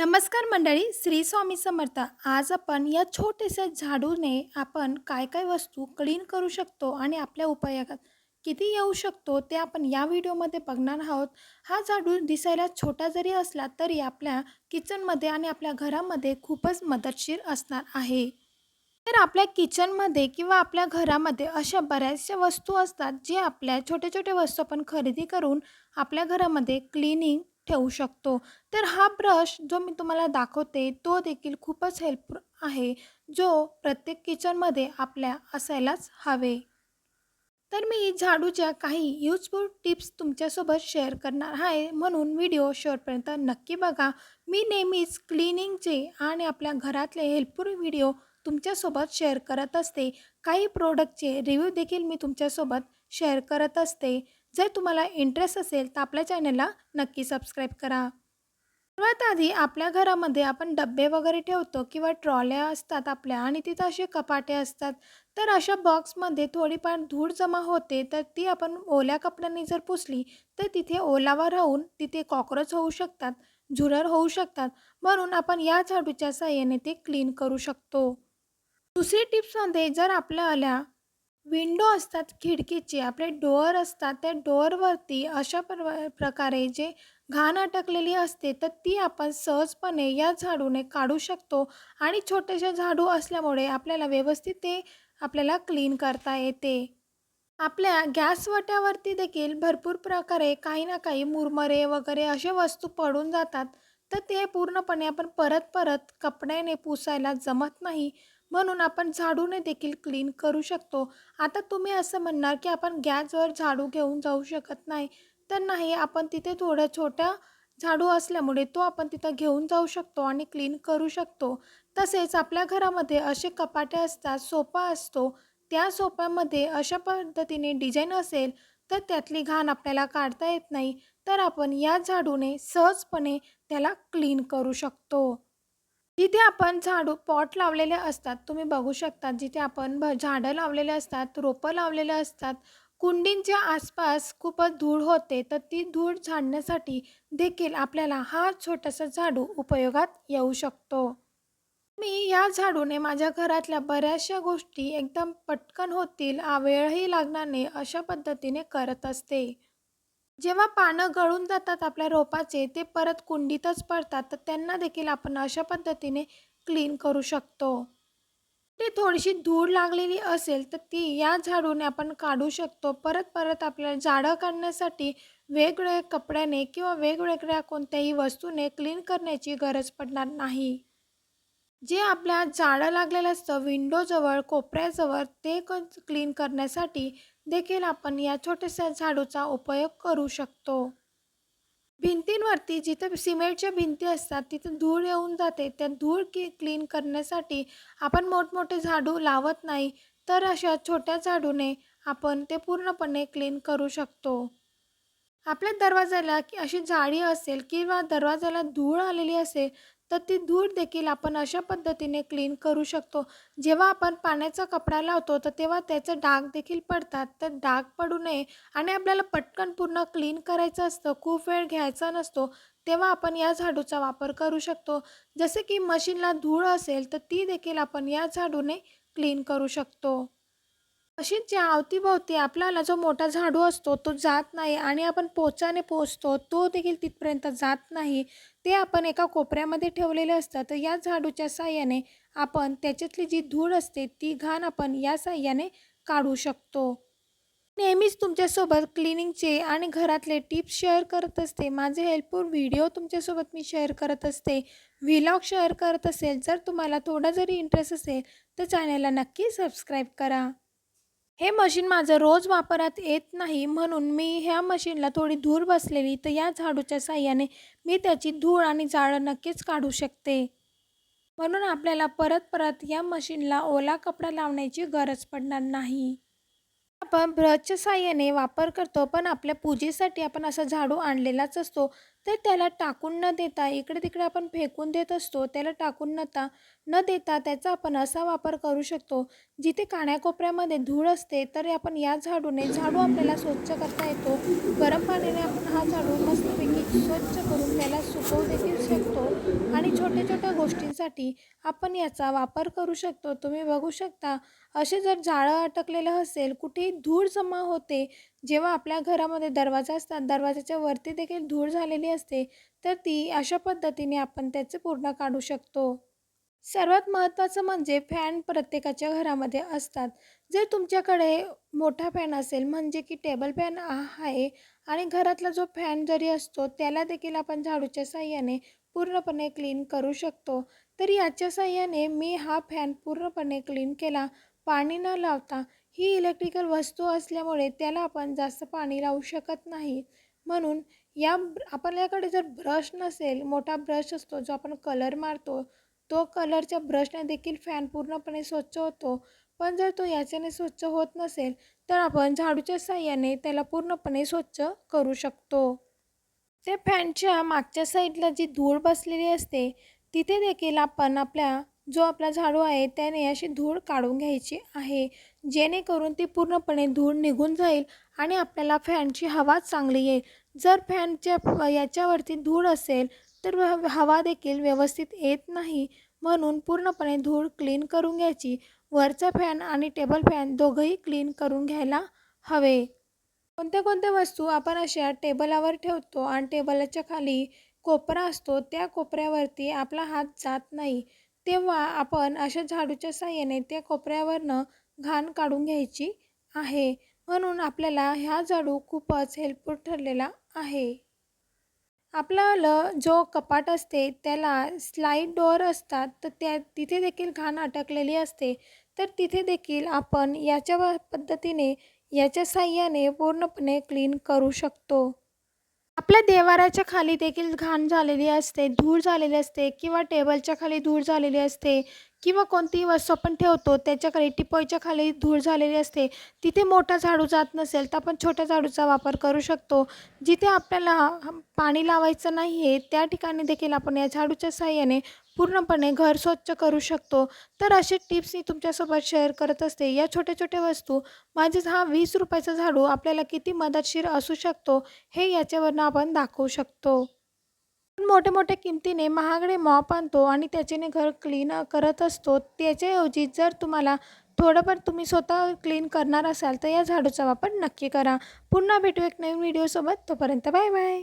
नमस्कार मंडळी श्री स्वामी समर्थ. आज आपण या छोट्याशा झाडूने आपण काय काय वस्तू क्लीन करू शकतो आणि आपल्या उपयोगात किती येऊ शकतो ते आपण या व्हिडिओमध्ये बघणार आहोत. हा झाडू दिसायला छोटा जरी असला तरी आपल्या किचनमध्ये आणि आपल्या घरामध्ये खूपच मदतशीर असणार आहे. तर आपल्या किचनमध्ये किंवा आपल्या घरामध्ये अशा बऱ्याचशा वस्तू असतात जे आपल्या छोट्या छोट्या वस्तू आपण खरेदी करून आपल्या घरामध्ये क्लिनिंग ठेवू शकतो. तर हा ब्रश जो मी तुम्हाला दाखवते तो देखील खूपच हेल्प आहे जो प्रत्येक किचनमध्ये आपल्या असायलाच हवे. तर मी झाडूच्या काही यूजफुल टिप्स तुमच्यासोबत शेअर करणार आहे म्हणून व्हिडिओ शेवटपर्यंत नक्की बघा. मी नेहमीच क्लिनिंगचे आणि आपल्या घरातले हेल्पफुल व्हिडिओ तुमच्यासोबत शेअर करत असते. काही प्रोडक्टचे रिव्ह्यू देखील मी तुमच्यासोबत शेअर करत असते. जर तुम्हाला इंटरेस्ट असेल तर आपल्या चॅनलला नक्की सबस्क्राईब करा. सर्वात आधी आपल्या घरामध्ये आपण डब्बे वगैरे ठेवतो किंवा ट्रॉल्या असतात आपल्या आणि तिथं असे कपाटे असतात. तर अशा बॉक्समध्ये थोडीफार धूळ जमा होते तर ती आपण ओल्या कपड्यांनी जर पुसली तर तिथे ओलावा राहून तिथे कॉक्रोच होऊ शकतात झुरळ होऊ शकतात. म्हणून आपण या झाडूच्या साह्याने ते क्लीन करू शकतो. दुसरी टिप्समध्ये जर आपल्या आल्या विंडो असतात खिडकीचे. आपले डोअर असतात त्या डोअरवरती अशा प्र प्रकारे जे घाण अटकलेली असते तर ती आपण सहजपणे या झाडूने काढू शकतो. आणि छोटेसे झाडू असल्यामुळे आपल्याला व्यवस्थित ते आपल्याला क्लीन करता येते. आपल्या गॅसवट्यावरती देखील भरपूर प्रकारे काही ना काही मुरमरे वगैरे असे वस्तू पडून जातात. तर ते पूर्णपणे आपण परत परत कपड्याने पुसायला जमत नाही. म्हणून आपण झाडूने देखील क्लीन करू शकतो. आता तुम्ही असं म्हणणार की आपण गॅसवर झाडू घेऊन जाऊ शकत नाही. तर नाही आपण तिथे थोड्या छोट्या झाडू असल्यामुळे तो आपण तिथं घेऊन जाऊ शकतो आणि क्लीन करू शकतो. तसेच आपल्या घरामध्ये असे कपाटे असतात सोफा असतो. त्या सोफ्यामध्ये अशा पद्धतीने डिझाईन असेल तर त्यातली घाण आपल्याला काढता येत नाही. तर आपण या झाडूने सहजपणे त्याला क्लीन करू शकतो. जिथे आपण झाडू पॉट लावलेले असतात तुम्ही बघू शकता जिथे आपण भ झाडं लावलेले असतात रोपं लावलेले असतात कुंडींच्या आसपास खूपच धूळ होते तर ती धूळ झाडण्यासाठी देखील आपल्याला हा छोटासा झाडू उपयोगात येऊ शकतो. मी या झाडूने माझ्या घरातल्या बऱ्याचशा गोष्टी एकदम पटकन होतील वेळही लागणार नाही अशा पद्धतीने करत असते. जेव्हा पानं गळून जातात आपल्या रोपाचे ते परत कुंडीतच पडतात तर त्यांना देखील आपण अशा पद्धतीने क्लीन करू शकतो. ते थोडीशी धूळ लागलेली असेल तर ती या झाडूने आपण काढू शकतो. परत परत आपल्याला जाडं काढण्यासाठी वेगवेगळ्या कपड्याने किंवा वेगवेगळ्या कोणत्याही वस्तूने क्लीन करण्याची गरज पडणार नाही. जे आपल्या जाडं लागलेलं असतं विंडोजवळ कोपऱ्याजवळ ते क क्लीन करण्यासाठी देखील आपण या छोट्याशा झाडूचा उपयोग करू शकतो. भिंतींवरती जिथं सिमेंटच्या भिंती असतात तिथं धूळ येऊन जाते. त्या धूळ की क्लीन करण्यासाठी आपण मोठमोठे झाडू लावत नाही तर अशा छोट्या झाडूने आपण ते पूर्णपणे क्लीन करू शकतो. आपल्या दरवाजाला की अशी जाळी असेल किंवा दरवाजाला धूळ आलेली असेल तर ती धूळ देखील आपण अशा पद्धतीने क्लीन करू शकतो. जेव्हा आपण पाण्याचा कपडा लावतो तर तेव्हा त्याचे डाग देखील पडतात. तर डाग पडू नये आणि आपल्याला पटकन पूर्ण क्लीन करायचं असतं खूप वेळ घ्यायचा नसतो तेव्हा आपण या झाडूचा वापर करू शकतो. जसे की मशीनला धूळ असेल तर ती देखील आपण या झाडूने क्लीन करू शकतो. मशीनच्या अवतीभोवती आपल्याला जो मोठा झाडू असतो तो जात नाही आणि आपण पोचाने पोचतो तो देखील तिथपर्यंत जात नाही ते आपण एका कोपऱ्यामध्ये ठेवलेले असतं तर या झाडूच्या साह्याने आपण त्याच्यातली जी धूळ असते ती घाण आपण या साह्याने काढू शकतो. नेहमीच तुमच्यासोबत क्लिनिंगचे आणि घरातले टिप्स शेअर करत असते. माझे हेल्पफुल व्हिडिओ तुमच्यासोबत मी शेअर करत असते. व्हिलॉग शेअर करत असेल जर तुम्हाला थोडा जरी इंटरेस्ट असेल तर चॅनलला नक्की सबस्क्राईब करा. हे मशीन माझं रोज वापरात येत नाही म्हणून मी ह्या मशीनला थोडी धूर बसलेली तर या झाडूच्या साह्याने मी त्याची धूळ आणि जाळं नक्कीच काढू शकते. म्हणून आपल्याला परत परत या मशीनला ओला कपडा लावण्याची गरज पडणार नाही. आपण ब्रशच्या साह्याने वापर करतो पण आपल्या पूजेसाठी आपण असा झाडू आणलेलाच असतो तर त्याला टाकून न देता इकडे तिकडे आपण फेकून देत असतो त्याला टाकून नता न देता त्याचा आपण असा वापर करू शकतो जिथे काण्याकोपऱ्यामध्ये धूळ असते तर आपण या झाडूने झाडू आपल्याला स्वच्छ करता येतो. गरम पाण्याने आपण हा झाडू मस्तपैकी स्वच्छ करून त्याला सुकवू देखील शकतो. आणि छोट्या छोट्या गोष्टींसाठी आपण याचा वापर करू शकतो. तुम्ही बघू शकता असे जर जाळं अटकलेलं असेल कुठेही धूळ जमा होते जेव्हा आपल्या घरामध्ये दरवाजा असतात दरवाजाच्या वरती देखील धूळ झालेली असते तर ती अशा पद्धतीने आपण त्याचे पूर्ण काढू शकतो. सर्वात महत्त्वाचं म्हणजे फॅन प्रत्येकाच्या घरामध्ये असतात. जर तुमच्याकडे मोठा फॅन असेल म्हणजे की टेबल फॅन आहे आणि घरातला जो फॅन जरी असतो त्याला देखील आपण झाडूच्या साह्याने पूर्णपणे क्लीन करू शकतो. तर याच्या साह्याने मी हा फॅन पूर्णपणे क्लीन केला. पाणी न लावता ही इलेक्ट्रिकल वस्तू असल्यामुळे त्याला आपण जास्त पाणी लावू शकत नाही. म्हणून या आपल्याकडे जर ब्रश नसेल मोठा ब्रश असतो जो आपण कलर मारतो तो कलरच्या ब्रशने देखील फॅन पूर्णपणे स्वच्छ होतो. पण जर तो याच्याने स्वच्छ होत नसेल तर आपण झाडूच्या साह्याने त्याला पूर्णपणे स्वच्छ करू शकतो. त्या फॅनच्या मागच्या साईडला जी धूळ बसलेली असते तिथे देखील आपण आपल्या जो आपला झाडू आहे त्याने अशी धूळ काढून घ्यायची आहे. जेणेकरून ती पूर्णपणे धूळ निघून जाईल आणि आपल्याला फॅनची हवा चांगली येईल. जर फॅनच्या याच्यावरती धूळ असेल तर हवा देखील व्यवस्थित येत नाही. म्हणून पूर्णपणे धूळ क्लीन करून घ्यायची. वरचा फॅन आणि टेबल फॅन दोघंही क्लीन करून घ्यायला हवे. कोणत्या कोणत्या वस्तू आपण अशा टेबलावर ठेवतो आणि टेबलाच्या खाली कोपरा असतो त्या कोपऱ्यावरती आपला हात जात नाही. तेव्हा आपण अशा झाडूच्या साह्याने त्या कोपऱ्यावरनं घाण काढून घ्यायची आहे. म्हणून आपल्याला ह्या झाडू खूपच हेल्पफुल ठरलेला आहे. आपलं जो कपाट असते त्याला स्लाईड डोअर असतात तर त्या तिथे देखील घाण अटकलेली असते. तर तिथे देखील आपण याच्या पद्धतीने याच्या साह्याने पूर्णपणे क्लीन करू शकतो. आपल्या देवाराच्या खाली देखील घाण झालेली असते धूळ झालेली असते किंवा टेबलच्या खाली धूळ झालेली असते किंवा कोणतीही वस्तू आपण ठेवतो त्याच्याखाली टिपोईच्या खाली धूळ झालेली असते. तिथे मोठा झाडू जात नसेल तर आपण छोट्या झाडूचा वापर करू शकतो. जिथे आपल्याला पाणी लावायचं नाही आहे त्या ठिकाणी देखील आपण या झाडूच्या साह्याने पूर्णपणे घर स्वच्छ करू शकतो. तर असे टिप्स मी तुमच्यासोबत शेअर करत असते. या छोट्या छोट्या वस्तू माझेच हा वीस रुपयाचा झाडू आपल्याला किती मदतशीर असू शकतो हे याच्यावरनं आपण दाखवू शकतो. मोठ्या मोठ्या किमतीने महागडे मॉप आणतो आणि त्याच्याने घर क्लीन करत असतो. त्याच्याऐवजी जर तुम्हाला थोडंफार तुम्ही स्वतः क्लीन करणार असाल तर या झाडूचा वापर नक्की करा. पुन्हा भेटू एक नवीन व्हिडिओसोबत तोपर्यंत बाय बाय